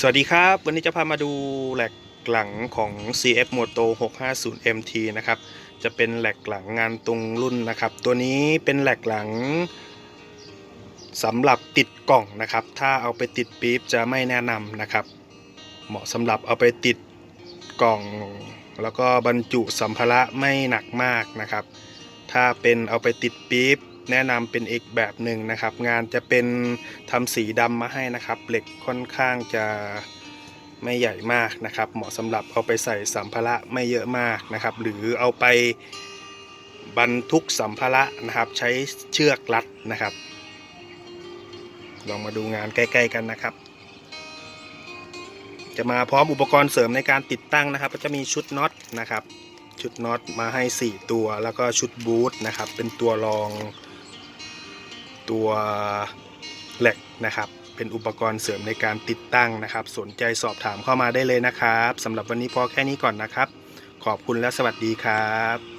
สวัสดีครับ วันนี้จะพามาดูแหลกหลังของ CF Moto 650 MT นะครับ จะเป็นแหลกหลังงานตรงรุ่นนะครับ ตัวนี้เป็นแหลกหลังสำหรับติดกล่องนะครับ ถ้าเอาไปติดปี๊บจะไม่แนะนำนะครับ เหมาะสำหรับเอาไปติดกล่อง แล้วก็บรรจุสัมภาระไม่หนักมากนะครับ ถ้าเป็นเอาไปติดปี๊บ แนะนำเป็นอีกแบบหนึ่งนะครับ งานจะเป็นทำสีดำมาให้นะครับ เหล็กค่อนข้างจะไม่ใหญ่มากนะครับ เหมาะสำหรับเอาไปใส่สัมภาระไม่เยอะมากนะครับ หรือเอาไปบรรทุกสัมภาระนะครับ ใช้เชือกรัดนะครับ ลองมาดูงานใกล้ ๆ กันนะครับ จะมาพร้อมอุปกรณ์เสริมในการติดตั้งนะครับ ก็จะมีชุดน็อตนะครับ ชุดน็อตมาให้ 4 ตัว แล้วก็ชุดบูทนะครับ เป็นตัวรอง ตัวเหล็กนะครับ เป็นอุปกรณ์เสริมในการติดตั้งนะครับ สนใจสอบถามเข้ามาได้เลยนะครับสำหรับวันนี้พอแค่นี้ก่อนนะครับ ขอบคุณและสวัสดีครับ